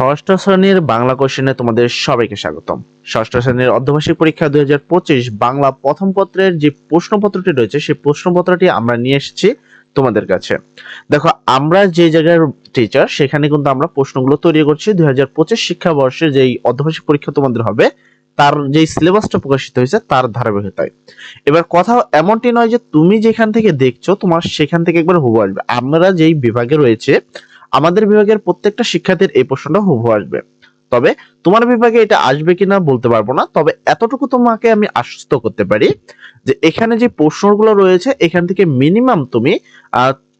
ষষ্ঠ শ্রেণির বাংলা কোশ্চেনে তোমাদের সবাইকে স্বাগতম। ষষ্ঠ শ্রেণির অর্ধবার্ষিক পরীক্ষা দুই হাজার পঁচিশ বাংলা প্রথম পত্রের যে প্রশ্নপত্রটি রয়েছে, সেই প্রশ্নপত্রটি আমরা নিয়ে এসেছি তোমাদের কাছে। দেখো, আমরা যে জায়গার টিচার সেখানে কিন্তু আমরা প্রশ্নগুলো তৈরি করছি। দুই হাজার পঁচিশ শিক্ষাবর্ষে যেই অর্ধবার্ষিক পরীক্ষা তোমাদের হবে, তার যেই সিলেবাসটা প্রকাশিত হয়েছে, তার ধারাবাহিকতায়। এবার কথা এমনটি নয় যে তুমি যেখান থেকে দেখছ, তোমার সেখান থেকে একবার হুবু আসবে। আমরা যেই বিভাগে রয়েছে আমাদের বিভাগের প্রত্যেকটা শিক্ষার্থীর এই প্রশ্নটা হুবহু আসবে। তবে তোমার বিভাগে এটা আসবে কিনা বলতে পারব না, তবে এতটুকু তোমাকে আমি আশ্বস্ত করতে পারি যে এখানে যে প্রশ্নগুলো রয়েছে, এখান থেকে মিনিমাম তুমি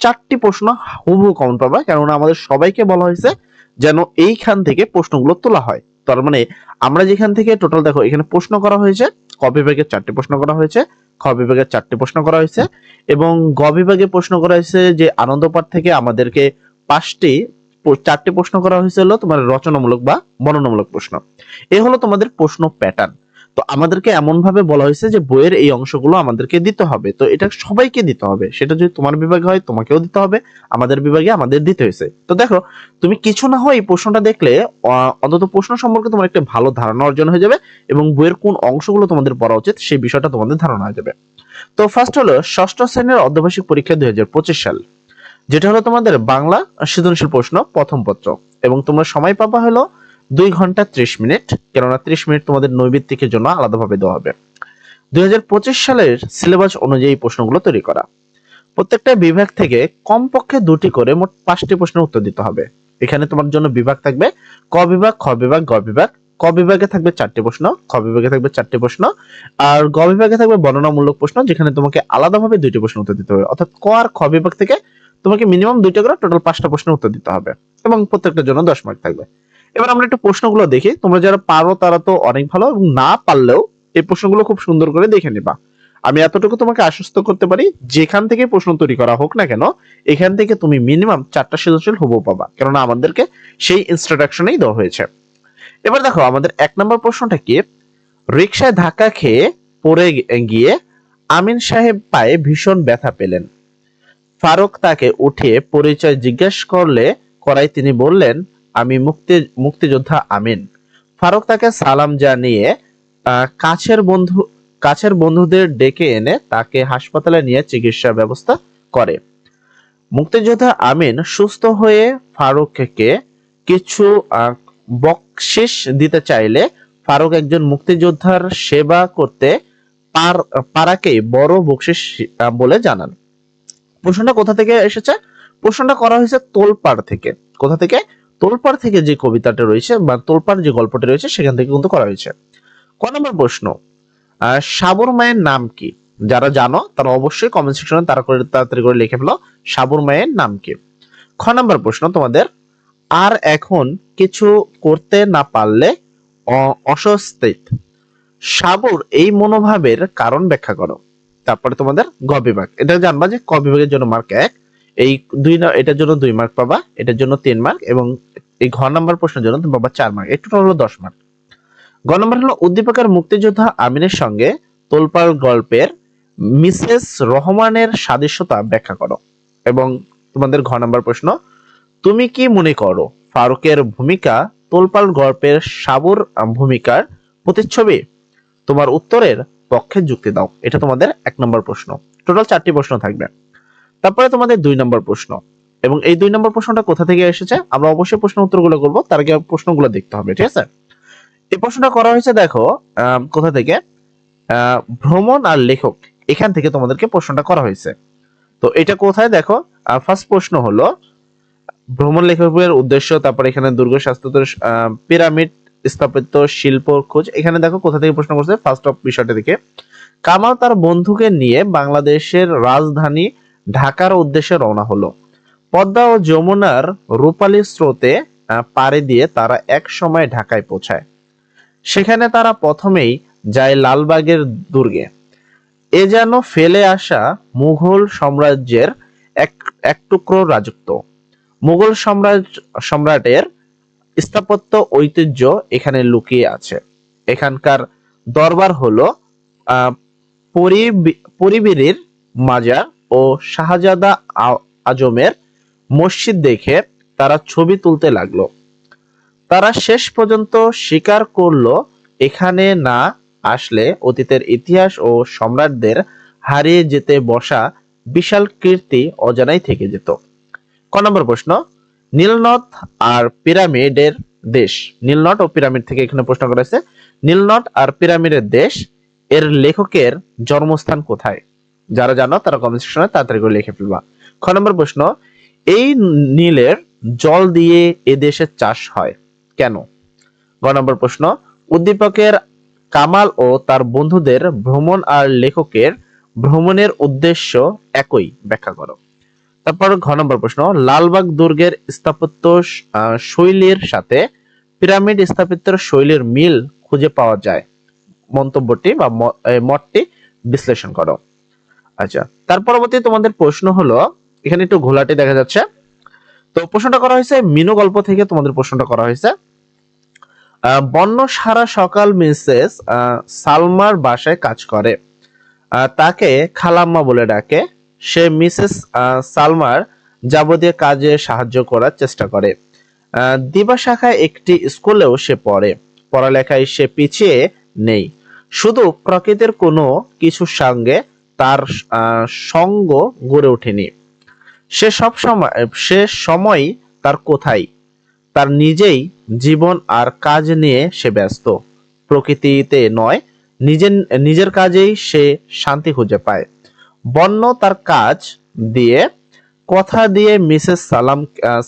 চারটি প্রশ্ন হুবহু কমন পাবা, কেননা আমাদের সবাইকে বলা হয়েছে যেন এইখান থেকে প্রশ্নগুলো তোলা হয়। তার মানে আমরা যেখান থেকে টোটাল দেখো, এখানে প্রশ্ন করা হয়েছে, ক বিভাগের চারটি প্রশ্ন করা হয়েছে, খ বিভাগের চারটি প্রশ্ন করা হয়েছে, এবং গ বিভাগে প্রশ্ন করা হয়েছে যে আনন্দপাঠ থেকে আমাদেরকে পাঁচটি চারটি প্রশ্ন করা হয়েছিল, তোমার রচনামূলক বা বর্ণনামূলক প্রশ্ন। এ হলো তোমাদের প্রশ্ন প্যাটার্ন তো আমাদেরকে এমন ভাবে বলা হয়েছে যে বইয়ের এই অংশগুলো আমাদেরকে দিতে হবে। তো এটা সবাইকে দিতে হবে। সেটা যদি তোমার বিভাগে হয়, তোমাকেও দিতে হবে। আমাদের বিভাগে আমাদের দিতে হয়েছে। তো দেখো, তুমি কিছু না হয় এই প্রশ্নটা দেখলে অন্তত প্রশ্ন সম্পর্কে তোমার একটা ভালো ধারণা অর্জন হয়ে যাবে এবং বইয়ের কোন অংশগুলো তোমাদের পড়া উচিত, সেই বিষয়টা তোমাদের ধারণা হয়ে যাবে। তো ফার্স্ট হলো ষষ্ঠ শ্রেণির অর্ধবার্ষিক পরীক্ষা দুই হাজার পঁচিশ সাল। যেটা হলো তোমাদের বাংলা সৃজনশীল প্রশ্ন প্রথম পত্র। এবং তোমরা সময় পাবা হলো দুই ঘণ্টা ত্রিশ মিনিট, কেননা ত্রিশ মিনিট তোমাদের নৈবিত্তিকের জন্য আলাদাভাবে দেওয়া হবে। দুই হাজার পঁচিশ সালের সিলেবাস অনুযায়ী প্রশ্নগুলো তৈরি করা। প্রত্যেকটা বিভাগ থেকে কমপক্ষে দুটি করে মোট পাঁচটি প্রশ্নের উত্তর দিতে হবে। এখানে তোমার জন্য বিভাগ থাকবে ক বিভাগ, খ বিভাগ, গ বিভাগ। ক বিভাগে থাকবে চারটি প্রশ্ন, খ বিভাগে থাকবে চারটি প্রশ্ন, আর গ বিভাগে থাকবে বর্ণনামূলক প্রশ্ন, যেখানে তোমাকে আলাদাভাবে দুইটি প্রশ্ন উত্তর দিতে হবে। অর্থাৎ ক আর খ বিভাগ থেকে তোমাকে মিনিমাম দুইটা করে টোটাল পাঁচটা প্রশ্নের উত্তর দিতে হবে এবং প্রত্যেকটার জন্য দশ মার্ক থাকবে। এবার আমরা একটু প্রশ্নগুলো দেখি। তোমরা যারা পারো তারা তো অনেক ভালো এবং না পারলেও এই প্রশ্নগুলো খুব সুন্দর করে দেখে নিবা। আমি এতটুকু তোমাকে আশ্বস্ত করতে পারি, যেখান থেকে প্রশ্ন তৈরি করা হোক না কেন, এখান থেকে তুমি মিনিমাম চারটা সৃজনশীল হবু পাবা। কেননা আমাদেরকে সেই ইনস্ট্রাকশনেই দেওয়া হয়েছে। এবার দেখো, আমাদের এক নম্বর প্রশ্নটা কি? রিক্সায় ধাক্কা খেয়ে পড়ে গিয়ে আমিন সাহেব পায়ে ভীষণ ব্যথা পেলেন। ফারুক তাকে উঠিয়ে পরিচয় জিজ্ঞেস করলে করাই তিনি বললেন, আমি মুক্তি, মুক্তিযোদ্ধা আমিন। ফারুক তাকে সালাম জানিয়ে কাছের বন্ধু, কাছের বন্ধুদের ডেকে এনে তাকে হাসপাতালে নিয়ে চিকিৎসা ব্যবস্থা করে। মুক্তিযোদ্ধা আমিন সুস্থ হয়ে ফারুককে কিছু বকশিস দিতে চাইলে ফারুক একজন মুক্তিযোদ্ধার সেবা করতে পার, পারাকেই বড় বকশিস বলে জানান। প্রশ্নটা কোথা থেকে এসেছে? প্রশ্নটা করা হয়েছে তোলপাড় থেকে। কোথা থেকে? তোলপাড় থেকে যে কবিতাটা রয়েছে বা তোলপাড় যে গল্পটা রয়েছে, সেখান থেকে কিন্তু করা হয়েছে। ক নম্বর প্রশ্ন সাবর মায়ের নাম কি? যারা জানো, তারা অবশ্যই কমেন্ট সেকশনে তারা করে, তাড়াতাড়ি করে লিখে ফেলো, সাবর মায়ের নাম কি? খ নম্বর প্রশ্ন তোমাদের, আর এখন কিছু করতে না পারলে অ- অস্বস্তি সাবর এই মনোভাবের কারণ ব্যাখ্যা করো। তারপরে তোমাদের গ বিভাগ। এটা জানবা যে ক বিভাগের জন্য মার্ক এক, এই দুই এটার জন্য দুই মার্ক পাবা, এটার জন্য তিন মার্ক এবং এই ঘ নাম্বার প্রশ্নের জন্য তুমি পাবা চার মার্ক এই টোটাল হলো দশ মার্ক গ নম্বর হলো উদ্দীপকের মুক্তিযোদ্ধা আমিনের সঙ্গে তোলপাল গল্পের মিসেস রহমানের সাদৃশ্যতা ব্যাখ্যা করো। এবং তোমাদের ঘ নম্বর প্রশ্ন, তুমি কি মনে করো ফারুকের ভূমিকা তোলপাল গল্পের সাবুর ভূমিকার প্রতিচ্ছবি? তোমার উত্তরের পক্ষে যুক্তি দাও। এটা তোমাদের এক নম্বর প্রশ্ন। টোটাল চারটি প্রশ্ন থাকবে। তারপরে তোমাদের দুই নম্বর প্রশ্ন। এবং এই দুই নম্বর প্রশ্নটা কোথা থেকে এসেছে, আমরা অবশ্যই প্রশ্ন উত্তরগুলো করব, তার আগে প্রশ্নগুলো দেখতে হবে, ঠিক আছে? এই প্রশ্নটা করা হয়েছে দেখো কোথা থেকে? ভ্রমণ আর লেখক, এখান থেকে তোমাদেরকে প্রশ্নটা করা হয়েছে। তো এটা কোথায় দেখো? ফার্স্ট প্রশ্ন হলো, ভ্রমণ লেখকের উদ্দেশ্য, তারপর এখানে দুর্গ স্বাস্থ্য পিরামিড স্থাপিত শিল্প খোঁজ। এখানে দেখো কোথা থেকে প্রশ্ন করছে? ফার্স্ট অফ বিষয়টা থেকে কামাল তার বন্ধুকে নিয়ে বাংলাদেশের রাজধানী ঢাকার উদ্দেশ্যে রওনা হলো। পদ্মা ও যমুনার রূপালী স্রোতে পাড়ি দিয়ে তারা এক সময় ঢাকায় পৌঁছায়। সেখানে তারা প্রথমেই যায় লালবাগের দুর্গে। এ যেন ফেলে আসা মুঘল সাম্রাজ্যের এক এক টুকরো রাজত্ব। মুঘল সাম্রাজ্য, সম্রাটের স্থাপত্য ঐতিহ্য এখানে লুকিয়ে আছে। এখানকার দরবার হলো পরিবিরির মাজার ও শাহজাদা আজমের মসজিদ দেখে তারা ছবি তুলতে লাগল। তারা শেষ পর্যন্ত স্বীকার করল, এখানে না আসলে অতীতের ইতিহাস ও সম্রাটদের হারিয়ে যেতে বসা বিশাল কীর্তি অজানাই থেকে যেত। ক নম্বর প্রশ্ন নীলনদ আর পিরামিডের দেশ। নীলনদ ও পিরামিড থেকে এখানে প্রশ্ন করা হয়েছে নীলনদ আর পিরামিডের দেশ, এর লেখকের জন্মস্থান কোথায়? যারা জানো, তারা কমেন্ট সেকশনে তাড়াতাড়ি করে লিখে ফেলবা। খ নম্বর প্রশ্ন, এই নীলের জল দিয়ে এ দেশে চাষ হয় কেন? গ নম্বর প্রশ্ন, উদ্দীপকের কামাল ও তার বন্ধুদের ভ্রমণ আর লেখকের ভ্রমণের উদ্দেশ্য একই। ব্যাখ্যা করো। তারপর ঘ নম্বর প্রশ্ন, লালবাগ দুর্গের স্থাপত্য শৈলীর সাথে পিরামিড স্থাপত্যের শৈলীর মিল খুঁজে পাওয়া যায়। মন্তব্যটি বা মতটি বিশ্লেষণ করো। আচ্ছা তার পরবর্তী তোমাদের প্রশ্ন হলো, এখানে একটু ঘোলাটে দেখা যাচ্ছে। তো প্রশ্নটা করা হয়েছে, মিনু গল্প থেকে তোমাদের প্রশ্নটা করা হয়েছে। বন্য সারা সকাল মিসেস সালমার বাসায় কাজ করে। তাকে খালাম্মা বলে ডাকে। সে মিসেস সালমার যাবতীয় কাজে সাহায্য করার চেষ্টা করে। দিবা শাখায় একটি স্কুলেও সে পড়ে। পড়ালেখায় সে পিছিয়ে নেই। শুধু প্রকৃতির কোনো কিছুর সঙ্গে তার সঙ্গ গড়ে ওঠেনি। সে সব সময়, সে সময় তার কোথায়? তার নিজেই জীবন আর কাজ নিয়ে সে ব্যস্ত। প্রকৃতিতে নয়, নিজের নিজের কাজেই সে শান্তি খুঁজে পায়। বন্য তার কাজ দিয়ে, কথা দিয়ে মিসেস সালাম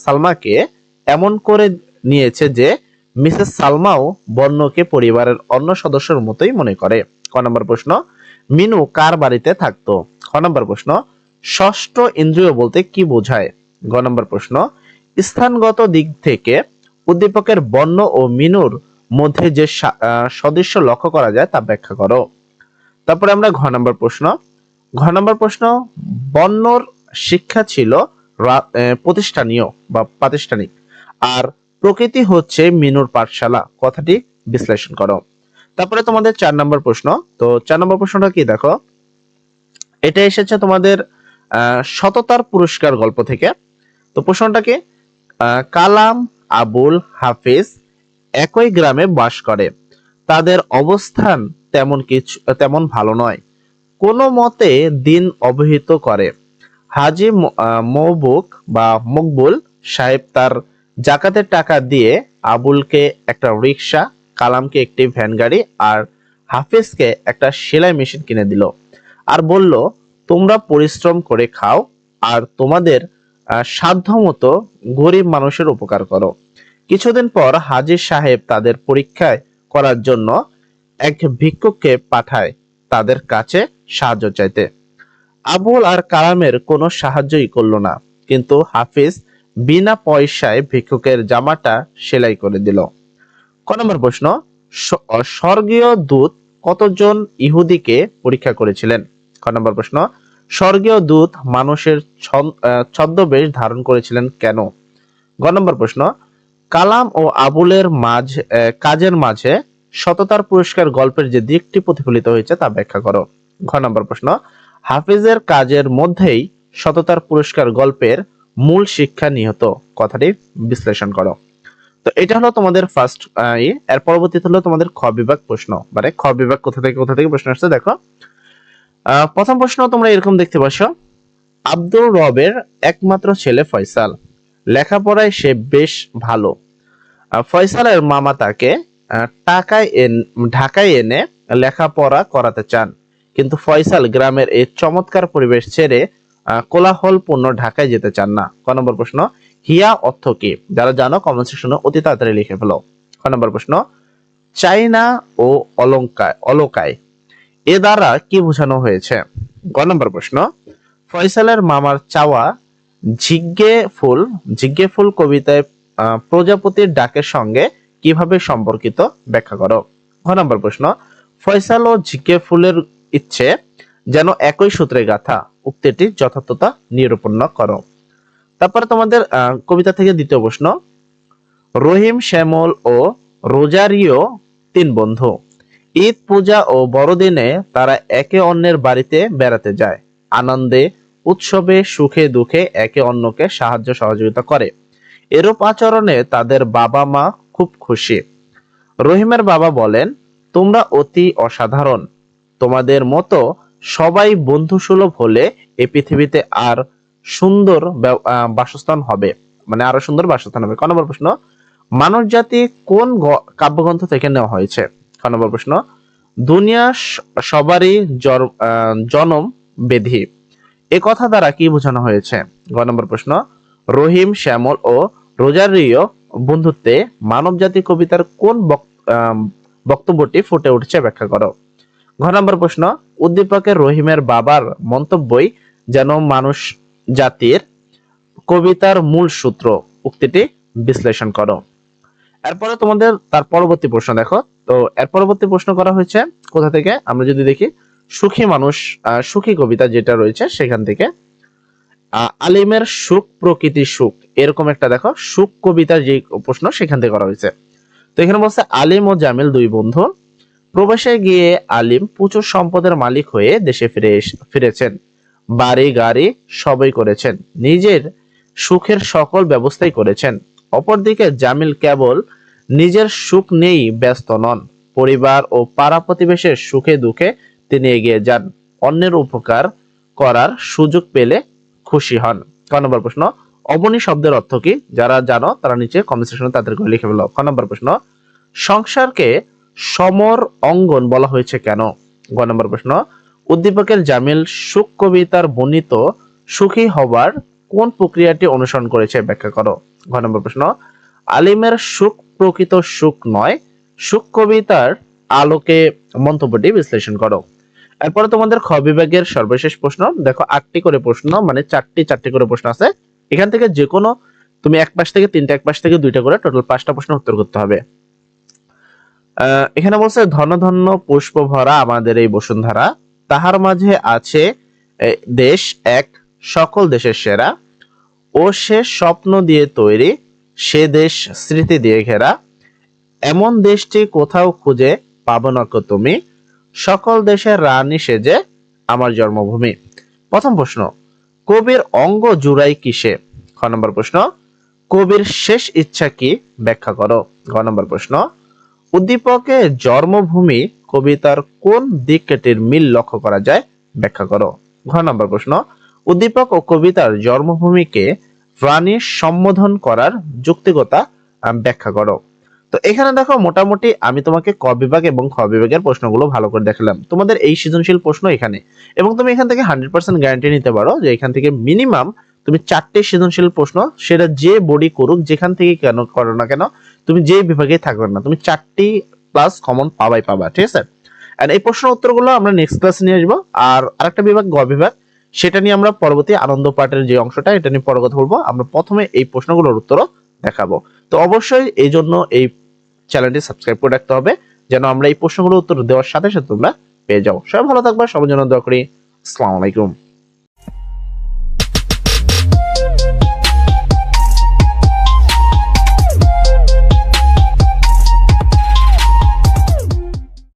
সালমাকে এমন করে নিয়েছে যে মিসেস সালমাও বন্যকে পরিবারের অন্য সদস্যের মতোই মনে করে। ক নম্বর প্রশ্ন, মিনু কার বাড়িতে থাকতো? খ নম্বর প্রশ্ন, ষষ্ঠ ইন্দ্রিয় বলতে কি বোঝায়? গ নম্বর প্রশ্ন, স্থানগত দিক থেকে উদ্দীপকের বর্ণ ও মিনুর মধ্যে যে সদৃশ্য লক্ষ্য করা যায় তা ব্যাখ্যা করো। তারপরে আমরা ঘ নম্বর প্রশ্ন ঘ নম্বর প্রশ্ন বর্ণর শিক্ষা ছিল প্রতিষ্ঠানীয় বা প্রাতিষ্ঠানিক আর প্রকৃতি হচ্ছে মিনুর পাঠশালা। কথাটি বিশ্লেষণ করো। তারপরে তোমাদের চার নম্বর প্রশ্ন তো চার নম্বর প্রশ্নটা কি দেখো? এটা এসেছে তোমাদের সততার পুরস্কার গল্প থেকে। তো প্রশ্নটা কি? আহ, কালাম আবুল হাফিজ একই গ্রামে বাস করে। তাদের অবস্থান তেমন কিছু তেমন ভালো নয়। কোনো মতে দিন অবহিত করে। হাজি মৌবুক বা মকবুল সাহেব তার জাকাতের টাকা দিয়ে আবুলকে একটা রিক্সা কালামকে একটি ভ্যান গাড়ি আর হাফিজকে একটা সেলাই মেশিন কিনে দিল। আর বলল, তোমরা পরিশ্রম করে খাও আর তোমাদের সাধ্যমতো গরিব মানুষের উপকার করো। কিছুদিন পর হাজির সাহেব তাদের পরীক্ষায় করার জন্য এক ভিক্ষুককে পাঠায়। তাদের কাছে সাহায্য চাইতে। আবুল আর কালামের কোনো সাহায্যই করল না, কিন্তু হাফিজ বিনা পয়সায় ভিক্ষুকের জামাটা সেলাই করে দিল। ক নম্বর প্রশ্ন স্বর্গীয় দূত কতজন ইহুদিকে পরীক্ষা করেছিলেন? ক নম্বর প্রশ্ন, স্বর্গীয় দূত মানুষের ছদ্মবেশ ধারণ করেছিলেন কেন? গ নম্বর প্রশ্ন, কালাম ও আবুলের মাঝ কাজের মাঝে সততার পুরস্কার গল্পের যে দিকটি প্রতিফলিত হয়েছে তা ব্যাখ্যা করো। ঘ নম্বর প্রশ্ন, হাফিজের কাজের মধ্যেই সততার পুরস্কার গল্পের মূল শিক্ষা নিহত। কথাটি বিশ্লেষণ করো। তো এটা হলো তোমাদের ফার্স্ট এর পরবর্তীতে হলো তোমাদের খ বিভাগ প্রশ্ন। মানে খ বিভাগ কোথা থেকে কোথা থেকে প্রশ্ন আসছে দেখো। প্রথম প্রশ্ন তোমরা এরকম দেখতে পাচ্ছ। আব্দুল রবের একমাত্র ছেলে ফয়সাল। লেখাপড়ায় সে বেশ ভালো। ফয়সালের মামা তাকে টাকায় ঢাকায় এনে লেখাপড়া করাতে চান। কিন্তু ফয়সাল গ্রামের এই চমৎকার পরিবেশ ছেড়ে কোলাহলপূর্ণ ঢাকায় যেতে চান না। ক নম্বর প্রশ্ন, হিয়া অর্থ কি? যারা জানো কমেন্ট সেকশনে অতি তাড়াতাড়ি লিখে ফেলো। ক নম্বর প্রশ্ন, চাইনা ও অলঙ্কায় অলকায়, এ দ্বারা কি বোঝানো হয়েছে? গ নম্বর প্রশ্ন, ফয়সালের মামার চাওয়া ঝিগ্গে ফুল ঝিগ্গে ফুল কবিতায় প্রজাপতির ডাকের সঙ্গে কীভাবে সম্পর্কিত? ব্যাখ্যা করো। ঘ নম্বর প্রশ্ন, ফয়সাল ও ঝিগ্গে ফুলের ইচ্ছে যেন একই সূত্রে গাথা উক্তিটির যথার্থতা নিরূপণ করো। তারপরে তোমাদের কবিতা থেকে দ্বিতীয় প্রশ্ন, রহিম শ্যামল ও রোজারিও তিন বন্ধু। ঈদ পূজা ও বড়দিনে তারা একে অন্যের বাড়িতে বেড়াতে যায়। আনন্দে, উৎসবে, সুখে দুঃখে একে অন্যকে সাহায্য সহযোগিতা করে। এরূপ আচরণে তাদের বাবা মা খুব খুশি। রহিমের বাবা বলেন, তোমরা অতি অসাধারণ। তোমাদের মতো সবাই বন্ধুসুলভ হলে এই পৃথিবীতে আর সুন্দর বাসস্থান হবে। মানে আরও সুন্দর বাসস্থান হবে। ক নম্বর প্রশ্ন, মানব জাতি কোন কাব্যগ্রন্থ থেকে নেওয়া হয়েছে? ক নম্বর প্রশ্ন, দুনিয়া সবারই জনম বেধি এ কথা দ্বারা কি বোঝানো হয়েছে? গ নম্বর প্রশ্ন, রহিম, শ্যামল ও রোজারিও বন্ধুত্বে মানব জাতি কবিতার কোন বক্তব্যটি ফুটে উঠছে ব্যাখ্যা করো। ঘ নম্বর প্রশ্ন, উদ্দীপকের, রহিমের বাবার মন্তব্যই যেন মানুষ জাতির কবিতার মূল সূত্র। উক্তিটি বিশ্লেষণ করো। এরপরে তোমাদের তার পরবর্তী প্রশ্ন দেখো। তো এর পরবর্তী প্রশ্ন করা হয়েছে, কোথা থেকে? আমরা যদি দেখি, সুখী মানুষ সুখী কবিতা যেটা রয়েছে সেখান থেকে আলিমের সুখ প্রকৃতি সুখ। এরকম একটা দেখো, সুখ কবিতার যে প্রশ্ন সেখান থেকে করা হয়েছে। তো এখানে বলছে, আলিম ও জামিল দুই বন্ধু। প্রবাসে গিয়ে আলিম প্রচুর সম্পদের মালিক হয়ে দেশে ফিরে ফিরেছেন। বাড়ি, গাড়ি সবই করেছেন। নিজের সুখের সকল ব্যবস্থাই করেছেন। অপরদিকে জামিল কেবল নিজের সুখ নেই ব্যস্ত নন। পরিবার ও পাড়া প্রতিবেশের সুখে দুঃখে তিনি এগিয়ে যান। অন্যের উপকার করার সুযোগ পেলে খুশি হন। ক নম্বর প্রশ্ন, অবনী শব্দের অর্থ কি? যারা জানো, তারা নিচে কমেন্ট সেকশনে তাদেরকে লিখে ফেলো। ক নম্বর প্রশ্ন, সংসারকে সমর অঙ্গন বলা হয়েছে কেন? গ নম্বর প্রশ্ন, উদ্দীপকের জামিল সুখ কবিতার বর্ণিত সুখী হবার কোন প্রক্রিয়াটি অনুসরণ করেছে ব্যাখ্যা করো। ঘ নম্বর প্রশ্ন, আলিমের সুখ প্রকৃত সুখ নয়, সুখ কবিতার আলোকে মন্তব্যটি বিশ্লেষণ করো। এরপরে তোমাদের খ বিভাগের সর্বশেষ প্রশ্ন। দেখো, আটটি করে প্রশ্ন মানে চারটি চারটি করে প্রশ্ন আছে। এখান থেকে যে কোনো তুমি এক পাশ থেকে তিনটা, এক পাশ থেকে দুইটা করে টোটাল পাঁচটা প্রশ্ন উত্তর করতে হবে। এখানে বলছে, ধন, ধন্য, পুষ্প, ভরা আমাদের এই বসুন্ধরা। তাহার মাঝে আছে দেশ এক, সকল দেশের সেরা। ও সে স্বপ্ন দিয়ে তৈরি, সে দেশ স্মৃতি দিয়ে ঘেরা। এমন দেশটি কোথাও খুঁজে পাবো না তুমি। সকল দেশের রানী সেজে আমার জন্মভূমি। প্রথম প্রশ্ন, কবির অঙ্গ জুড়াই কিসে? খ নম্বর প্রশ্ন, কবির শেষ ইচ্ছা কি? ব্যাখ্যা করো। গ নম্বর প্রশ্ন উদ্দীপকে জন্মভূমি কবিতার কোন দিকটির মিল লক্ষ্য করা যায়? ব্যাখ্যা করো। ঘ নম্বর প্রশ্ন, উদ্দীপক ও কবিতার জন্মভূমিকে প্রাণী সম্বোধন করার যুক্তিকতা ব্যাখ্যা করো। তো এখানে দেখো মোটামুটি আমি তোমাকে ক বিভাগ এবং খ বিভাগের প্রশ্নগুলো ভালো করে দেখালাম। তোমাদের এই সৃজনশীল প্রশ্ন এখানে। এবং তুমি এখান থেকে হান্ড্রেড পার্সেন্ট গ্যারান্টি নিতে পারো যে এখান থেকে মিনিমাম তুমি চারটে সৃজনশীল প্রশ্ন, সেটা যে বডি করুক, যেখান থেকে কেন করো না কেন, তুমি যে বিভাগে থাকবে না, তুমি চারটি প্লাস কমন পাবাই পাবা, ঠিক আছে? এই প্রশ্ন উত্তরগুলো আমরা নেক্সট ক্লাসে নিয়ে আসব। আর আরেকটা বিভাগ, গ বিভাগ, সেটা নিয়ে আমরা পরবর্তী আনন্দ পাঠের যে অংশটা, এটা নিয়ে পরে কথা বলব। আমরা প্রথমে এই প্রশ্নগুলোর উত্তরও দেখাবো। তো অবশ্যই এই জন্য এই চ্যানেলটি সাবস্ক্রাইব করে রাখতে হবে, যেন আমরা এই প্রশ্নগুলোর উত্তর দেওয়ার সাথে সাথে তোমরা পেয়ে যাও। সবাই ভালো থাকবে, সবার জন্য দোয়া করি। আসসালামু আলাইকুম।